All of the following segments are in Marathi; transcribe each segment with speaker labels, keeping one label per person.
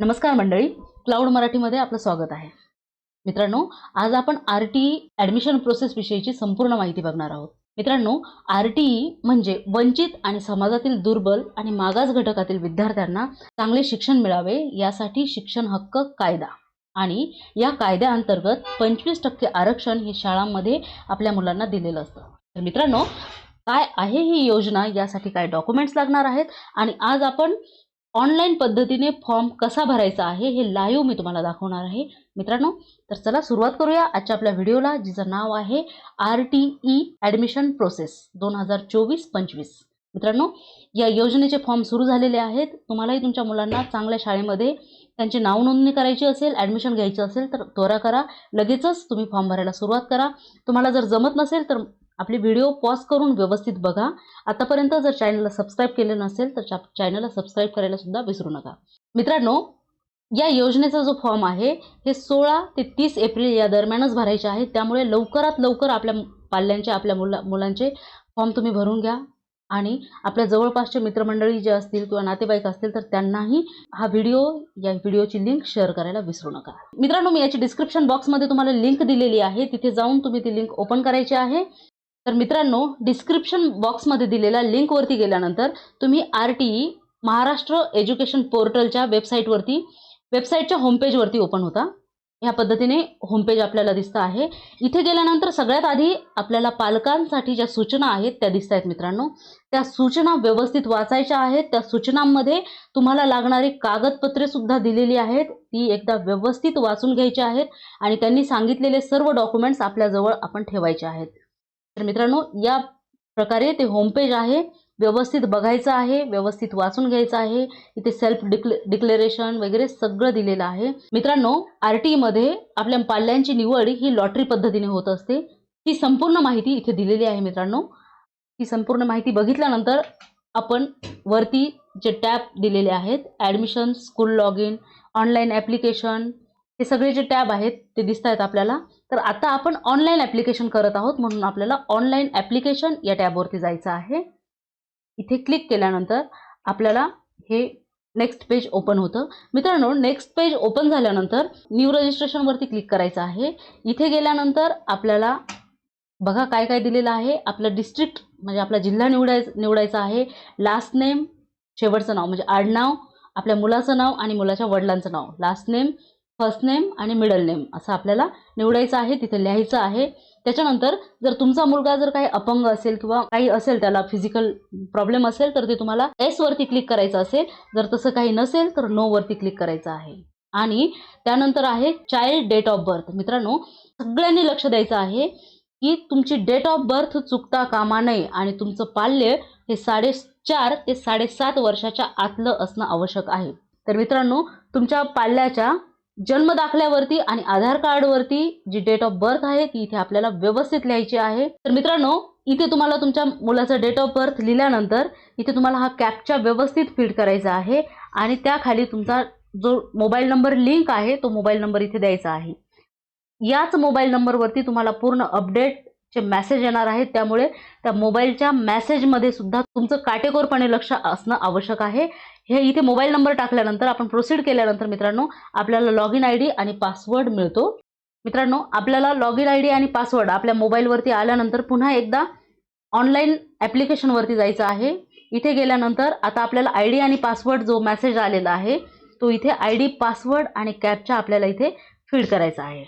Speaker 1: नमस्कार मंडळी. क्लाउड मराठीमध्ये आपलं स्वागत आहे. मित्रांनो आज आपण आर टी ॲडमिशन प्रोसेस विषयीची संपूर्ण माहिती बघणार आहोत. मित्रांनो आर टी म्हणजे वंचित आणि समाजातील दुर्बल आणि मागास घटकातील विद्यार्थ्यांना चांगले शिक्षण मिळावे यासाठी शिक्षण हक्क कायदा. आणि या कायद्याअंतर्गत पंचवीस टक्के आरक्षण हे शाळांमध्ये आपल्या मुलांना दिलेलं असतं. तर मित्रांनो काय आहे ही योजना? यासाठी काय डॉक्युमेंट्स लागणार आहेत? आणि आज आपण ऑनलाईन पद्धतीने फॉर्म कसा भरायचा आहे हे लाईव्ह मी तुम्हाला दाखवणार आहे. मित्रांनो तर चला सुरुवात करूया आजच्या आपल्या व्हिडिओला जिचं नाव आहे R T E admission process दोन हजार चोवीस पंचवीस. मित्रांनो या योजनेचे फॉर्म सुरू झालेले आहेत. तुम्हालाही तुमच्या मुलांना चांगल्या शाळेमध्ये त्यांची नाव नोंदणी करायची असेल ॲडमिशन घ्यायचं असेल तर त्वरा करा. लगेचच तुम्ही फॉर्म भरायला सुरुवात करा. तुम्हाला जर जमत नसेल तर आपली व्हिडिओ पॉज करून व्यवस्थित बघा. आतापर्यंत जर चॅनलला सबस्क्राईब केलं नसेल तर चॅनलला सबस्क्राईब करायला सुद्धा विसरू नका. मित्रांनो या योजनेचा जो फॉर्म आहे हे सोळा ते तीस एप्रिल या दरम्यानच भरायचे आहे. त्यामुळे लवकरात लवकर आपल्या पाल्यांचे आपल्या मुला मुलांचे फॉर्म तुम्ही भरून घ्या. आणि आपल्या जवळपासचे मित्रमंडळी जे असतील किंवा नातेवाईक असतील तर त्यांनाही हा व्हिडिओ या व्हिडिओची लिंक शेअर करायला विसरू नका. मित्रांनो मी याची डिस्क्रिप्शन बॉक्समध्ये तुम्हाला लिंक दिलेली आहे. तिथे जाऊन तुम्ही ती लिंक ओपन करायची आहे. तर मित्रांनो डिस्क्रिप्शन बॉक्समध्ये दिलेल्या लिंकवरती गेल्यानंतर तुम्ही R T E Maharashtra education पोर्टलच्या वेबसाईटवरती वेबसाईटच्या होमपेजवरती ओपन होता. ह्या पद्धतीने होमपेज आपल्याला दिसतं आहे. इथे गेल्यानंतर सगळ्यात आधी आपल्याला पालकांसाठी ज्या सूचना आहेत त्या दिसत आहेत मित्रांनो. त्या सूचना व्यवस्थित वाचायच्या आहेत. त्या सूचनांमध्ये तुम्हाला लागणारी कागदपत्रे सुद्धा दिलेली आहेत. ती एकदा व्यवस्थित वाचून घ्यायची आहेत आणि त्यांनी सांगितलेले सर्व डॉक्युमेंट्स आपल्याजवळ आपण ठेवायचे आहेत. तर मित्रांनो या प्रकारे ते होमपेज आहे व्यवस्थित बघायचं आहे व्यवस्थित वाचून घ्यायचं आहे इथे सेल्फ डिक्ले डिक्लेरेशन वगैरे सगळं दिलेलं आहे. मित्रांनो आरमध्ये आपल्या पाल्यांची निवड ही लॉटरी पद्धतीने होत असते. ही संपूर्ण माहिती इथे दिलेली आहे मित्रांनो. ही संपूर्ण माहिती बघितल्यानंतर आपण वरती जे टॅब दिलेले आहेत admission school log in online application हे सगळे जे टॅब आहेत ते दिसत आहेत आपल्याला. तर आता आपण ऑनलाईन ॲप्लिकेशन करत आहोत म्हणून आपल्याला ऑनलाईन ॲप्लिकेशन या टॅबवरती जायचं आहे. इथे क्लिक केल्यानंतर आपल्याला हे नेक्स्ट पेज ओपन होतं. मित्रांनो नेक्स्ट पेज ओपन झाल्यानंतर न्यू रजिस्ट्रेशनवरती क्लिक करायचं आहे. इथे गेल्यानंतर आपल्याला बघा काय काय दिलेलं आहे. आपलं डिस्ट्रिक्ट म्हणजे आपला जिल्हा निवडाय निवडायचा आहे. लास्ट नेम शेवटचं नाव म्हणजे आडनाव आपल्या मुलाचं नाव आणि मुलाच्या वडिलांचं नाव. लास्ट नेम फर्स्ट नेम आणि मिडल नेम असं आपल्याला निवडायचं आहे तिथे लिहायचं आहे. त्याच्यानंतर जर तुमचा मुलगा जर काही अपंग असेल किंवा काही असेल त्याला फिजिकल प्रॉब्लेम असेल तर ते तुम्हाला एस वरती क्लिक करायचं असेल. जर तसं काही नसेल तर नो वरती क्लिक करायचं आहे. आणि त्यानंतर आहे चाइल्ड डेट ऑफ बर्थ मित्रांनो सगळ्यांनी लक्ष द्यायचं आहे की तुमची डेट ऑफ बर्थ चुकता कामा नये आणि तुमचं पाल्य हे साडेचार ते साडेसात वर्षाच्या आतलं असणं आवश्यक आहे. तर मित्रांनो तुमच्या पाल्याच्या जन्म दाखल्यावरती आणि आधार कार्डवरती जी डेट ऑफ बर्थ आहे ती इथे आपल्याला व्यवस्थित लिहायची आहे. तर मित्रांनो इथे तुम्हाला तुमच्या मुलाचं डेट ऑफ बर्थ लिहिल्यानंतर इथे तुम्हाला हा कॅपच्या व्यवस्थित फीड करायचा आहे आणि त्याखाली तुमचा जो मोबाईल नंबर लिंक आहे तो मोबाईल नंबर इथे द्यायचा आहे. याच मोबाईल नंबरवरती तुम्हाला पूर्ण अपडेट जे मेसेज येणार आहेत त्यामुळे त्या मोबाईलच्या मेसेजमध्ये सुद्धा तुमचं काटेकोरपणे लक्ष असणं आवश्यक आहे. हे इथे मोबाईल नंबर टाकल्यानंतर आपण प्रोसीड केल्यानंतर मित्रांनो आपल्याला लॉग इन आय डी आणि पासवर्ड मिळतो. मित्रांनो आपल्याला लॉग इन आय डी आणि पासवर्ड आपल्या मोबाईलवरती आल्यानंतर पुन्हा एकदा ऑनलाईन ॲप्लिकेशनवरती जायचं आहे. इथे गेल्यानंतर आता आपल्याला आय डी आणि पासवर्ड जो मेसेज आलेला आहे तो इथे आय डी पासवर्ड आणि कॅपचा आपल्याला इथे फीड करायचा आहे.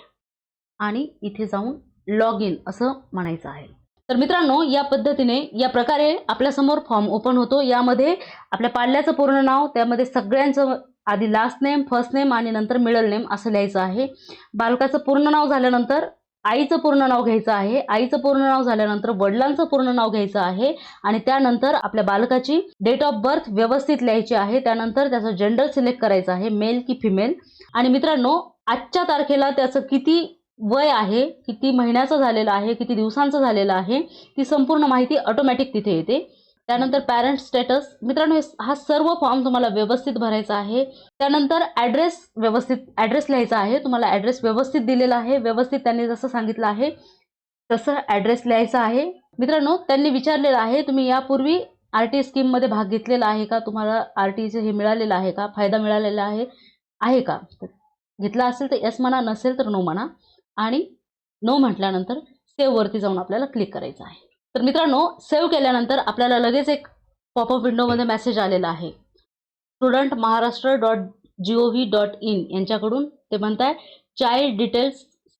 Speaker 1: आणि इथे जाऊन लॉग इन असं म्हणायचं आहे. तर मित्रांनो या पद्धतीने या प्रकारे आपल्यासमोर फॉर्म ओपन होतो. यामध्ये आपल्या पाल्याचं पूर्ण नाव त्यामध्ये सगळ्यांचं आधी लास्ट नेम फर्स्ट नेम आणि नंतर मिडल नेम असं लिहायचं आहे. बालकाचं पूर्ण नाव झाल्यानंतर आईचं पूर्ण नाव घ्यायचं आहे. आईचं पूर्ण नाव झाल्यानंतर वडिलांचं पूर्ण नाव घ्यायचं आहे. आणि त्यानंतर आपल्या बालकाची डेट ऑफ बर्थ व्यवस्थित लिहायची आहे. त्यानंतर त्याचं जेंडर सिलेक्ट करायचं आहे मेल की फिमेल आणि मित्रांनो आजच्या तारखेला त्याचं किती वय आहे किती महिन्याचं झालेलं आहे किती दिवसांचं झालेलं आहे ती संपूर्ण माहिती ऑटोमॅटिक तिथे येते. त्यानंतर पॅरेंट स्टेटस मित्रांनो हा सर्व फॉर्म तुम्हाला व्यवस्थित भरायचा आहे. त्यानंतर ॲड्रेस व्यवस्थित ॲड्रेस लिहायचा आहे. तुम्हाला ॲड्रेस व्यवस्थित दिलेला आहे. व्यवस्थित त्यांनी जसं सांगितलं आहे तसं ॲड्रेस लिहायचा आहे. मित्रांनो त्यांनी विचारलेलं आहे तुम्ही यापूर्वी आर टी स्कीममध्ये भाग घेतलेला आहे का? तुम्हाला आर टीचं हे मिळालेलं आहे का? फायदा मिळालेला आहे आहे का? घेतला असेल तर यस म्हणा नसेल तर नो म्हणा. आणि नो म्हटल्यानंतर सेव्हवरती जाऊन आपल्याला क्लिक करायचं आहे. तर मित्रांनो सेव्ह केल्यानंतर आपल्याला लगेच एक पॉपअप विंडोमध्ये मेसेज आलेला आहे. Student Maharashtra dot G O V dot in यांच्याकडून ते म्हणताय चाइल्ड डिटेल्स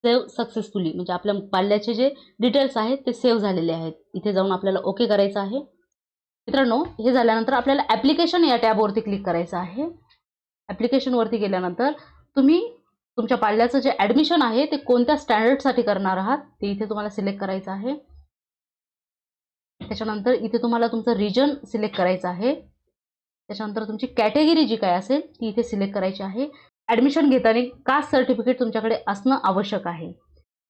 Speaker 1: सेव्ह सक्सेसफुली म्हणजे आपल्या पाल्याचे जे डिटेल्स आहेत ते सेव्ह झालेले आहेत. इथे जाऊन आपल्याला ओके करायचं आहे. मित्रांनो हे झाल्यानंतर आपल्याला ॲप्लिकेशन या टॅबवरती क्लिक करायचं आहे. ॲप्लिकेशनवरती गेल्यानंतर तुम्ही तुमच्या पाल्याचं जे ॲडमिशन आहे ते कोणत्या स्टँडर्डसाठी करणार आहात? ते इथे तुम्हाला सिलेक्ट करायचं आहे. त्याच्यानंतर इथे तुम्हाला तुमचं रिजन सिलेक्ट करायचं आहे. त्याच्यानंतर तुमची कॅटेगरी जी काय असेल ती इथे सिलेक्ट करायची आहे. ॲडमिशन घेताना कास्ट सर्टिफिकेट तुमच्याकडे असणं आवश्यक आहे.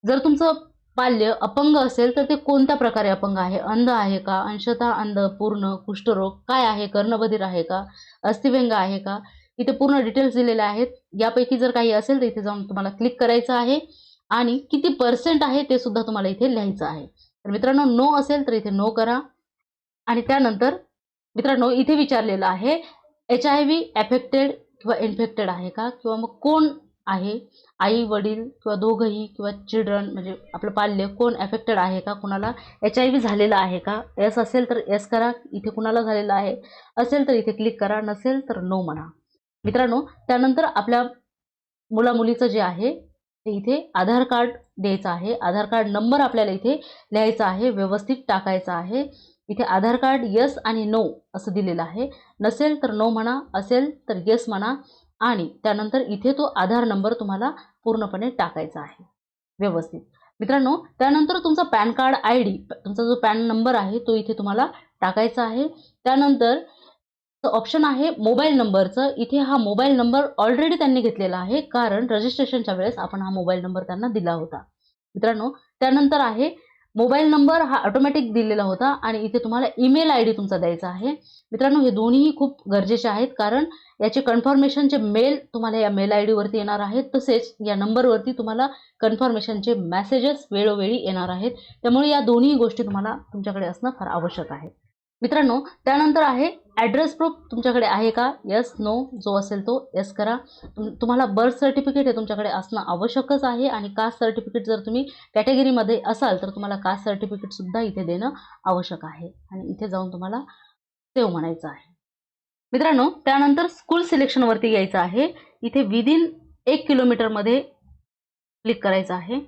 Speaker 1: जर तुमचं पाल्य अपंग असेल तर ते कोणत्या प्रकारे अपंग आहे? अंध आहे का? अंशतः अंध पूर्ण कुष्ठरोग काय आहे? कर्णबधीर आहे का? अस्थिव्यंग आहे का? इथे पूर्ण डिटेल्स दिलेले आहेत. यापैकी जर काही असेल तर इथे जाऊन तुम्हाला क्लिक करायचं आहे. आणि किती पर्सेंट आहे ते सुद्धा तुम्हाला इथे लिहायचं आहे. तर मित्रांनो नो असेल तर इथे नो करा. आणि त्यानंतर मित्रांनो इथे विचारलेलं आहे एच आय व्ही ॲफेक्टेड किंवा इन्फेक्टेड आहे का? किंवा मग कोण आहे? आई वडील किंवा दोघंही किंवा चिल्ड्रन म्हणजे आपलं पाल्य कोण ॲफेक्टेड आहे का? कुणाला एच आय व्ही झालेला आहे का? एस असेल तर एस करा. इथे कुणाला झालेलं आहे? असेल तर इथे क्लिक करा. नसेल तर नो म्हणा. मित्रांनो त्यानंतर आपल्या मुलामुलीचं जे आहे ते इथे आधार कार्ड द्यायचं आहे. आधार कार्ड नंबर आपल्याला इथे लिहायचा आहे व्यवस्थित टाकायचा आहे. इथे आधार कार्ड यस आणि नो असं दिलेलं आहे. नसेल तर नो म्हणा असेल तर येस म्हणा आणि त्यानंतर इथे तो आधार नंबर तुम्हाला पूर्णपणे टाकायचा आहे. व्यवस्थित. मित्रांनो त्यानंतर तुमचा पॅन कार्ड आय डी तुमचा जो पॅन नंबर आहे तो इथे तुम्हाला टाकायचा आहे. त्यानंतर ऑप्शन आहे मोबाईल नंबरचं इथे हा मोबाईल नंबर ऑलरेडी त्यांनी घेतलेला आहे कारण रजिस्ट्रेशनच्या वेळेस आपण हा मोबाईल नंबर त्यांना दिला होता. मित्रांनो त्यानंतर आहे मोबाईल नंबर हा ऑटोमॅटिक दिलेला होता आणि इथे तुम्हाला ईमेल आय डी तुमचा द्यायचा आहे. मित्रांनो हे दोन्हीही खूप गरजेचे आहेत कारण याचे कन्फर्मेशनचे मेल तुम्हाला या मेल आय डीवरती येणार आहेत. तसेच या नंबरवरती तुम्हाला कन्फर्मेशनचे मेसेजेस वेळोवेळी येणार आहेत. त्यामुळे या दोन्ही गोष्टी तुम्हाला तुमच्याकडे असणं फार आवश्यक आहे. मित्रांनो त्यानंतर आहे ॲड्रेस प्रूफ तुमच्याकडे आहे का? यस नो जो असेल तो यस करा. तुम तुम्हाला बर्थ सर्टिफिकेट हे तुमच्याकडे असणं आवश्यकच आहे आणि कास्ट सर्टिफिकेट जर तुम्ही कॅटेगरीमध्ये असाल तर तुम्हाला कास्ट सर्टिफिकेटसुद्धा इथे देणं आवश्यक आहे. आणि इथे जाऊन तुम्हाला सेव्ह म्हणायचं आहे. मित्रांनो त्यानंतर स्कूल सिलेक्शनवरती यायचं आहे. इथे विदिन एक किलोमीटरमध्ये क्लिक करायचं आहे.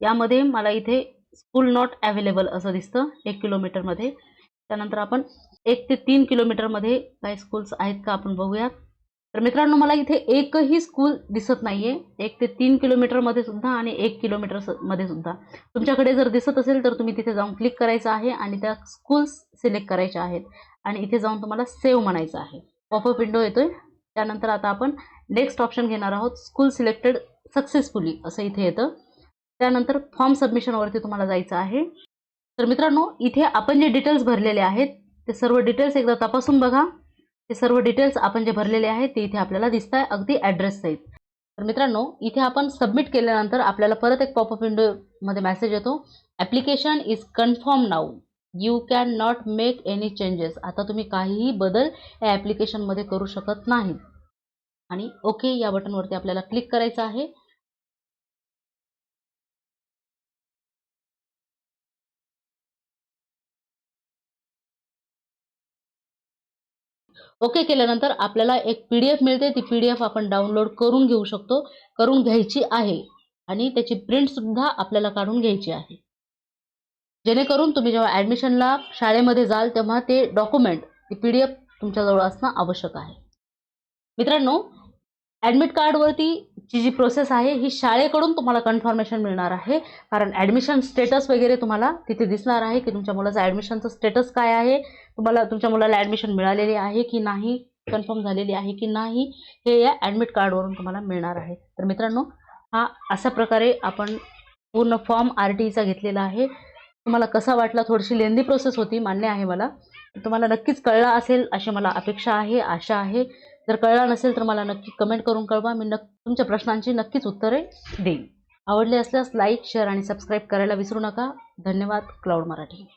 Speaker 1: यामध्ये मला इथे स्कूल नॉट अवेलेबल असं दिसतं. एक किलोमीटरमध्ये त्यानंतर आपण एक ते तीन किलोमीटरमध्ये काही स्कूल्स आहेत का आपण बघूयात. तर मित्रांनो मला इथे एकही स्कूल दिसत नाही आहे एक ते तीन किलोमीटरमध्ये सुद्धा आणि एक किलोमीटरमध्ये सुद्धा. तुमच्याकडे जर दिसत असेल तर तुम्ही तिथे जाऊन क्लिक करायचं आहे आणि त्या स्कूल्स सिलेक्ट करायच्या आहेत. आणि इथे जाऊन तुम्हाला सेव्ह म्हणायचं आहे. पॉपअप विंडो येतोय. त्यानंतर आता आपण नेक्स्ट ऑप्शन घेणार आहोत स्कूल सिलेक्टेड सक्सेसफुली असं इथे येतं. त्यानंतर फॉर्म सबमिशनवरती तुम्हाला जायचं आहे. तर मित्रांनो इथे आपण जे डिटेल्स भरलेले आहेत ते सर्व डिटेल्स एकदा तपासून बघा. ते सर्व डिटेल्स आपण जे भरलेले आहेत ते इथे आपल्याला दिसत आहे अगदी ॲड्रेस सहित. तर मित्रांनो इथे आपण सबमिट केल्यानंतर आपल्याला परत एक पॉपअप विंडोमध्ये मेसेज येतो. Application is confirm now you can not make any changes आता तुम्ही काहीही बदल या ॲप्लिकेशनमध्ये करू शकत नाहीत. आणि ओके या बटनवरती आपल्याला क्लिक करायचं आहे. ओके केल्यानंतर आपल्याला एक पी डी एफ मिळते. ती पी डी एफ आपण डाउनलोड करून घेऊ शकतो करून घ्यायची आहे आणि त्याची प्रिंटसुद्धा आपल्याला काढून घ्यायची आहे. जेणेकरून तुम्ही जेव्हा ॲडमिशनला शाळेमध्ये जाल तेव्हा ते डॉक्युमेंट ती पी डी एफ तुमच्याजवळ असणं आवश्यक आहे. मित्रांनो ॲडमिट कार्डवरती ची जी प्रोसेस आहे ही शाळेकडून तुम्हाला कन्फर्मेशन मिळणार आहे. कारण ॲडमिशन स्टेटस वगैरे तुम्हाला तिथे दिसणार आहे की तुमच्या मुलाचं ॲडमिशनचं स्टेटस काय आहे. तुम्हाला तुमच्या मुलाला ॲडमिशन मिळालेली आहे की नाही कन्फर्म झालेली आहे की नाही हे या ॲडमिट कार्डवरून तुम्हाला मिळणार आहे. तर मित्रांनो हा अशा प्रकारे आपण पूर्ण फॉर्म आर टी ईचा घेतलेला आहे. तुम्हाला कसा वाटला? थोडीशी लेंदी प्रोसेस होती मान्य आहे मला. तुम्हाला नक्कीच कळला असेल अशी मला अपेक्षा आहे आशा आहे. जर कळला नसेल तर मला नक्की कमेंट करून कळवा. मी नक् तुमच्या प्रश्नांची नक्कीच उत्तरे देईन. आवडले असल्यास लाईक शेअर आणि सबस्क्राईब करायला विसरू नका. धन्यवाद. क्लाउड मराठी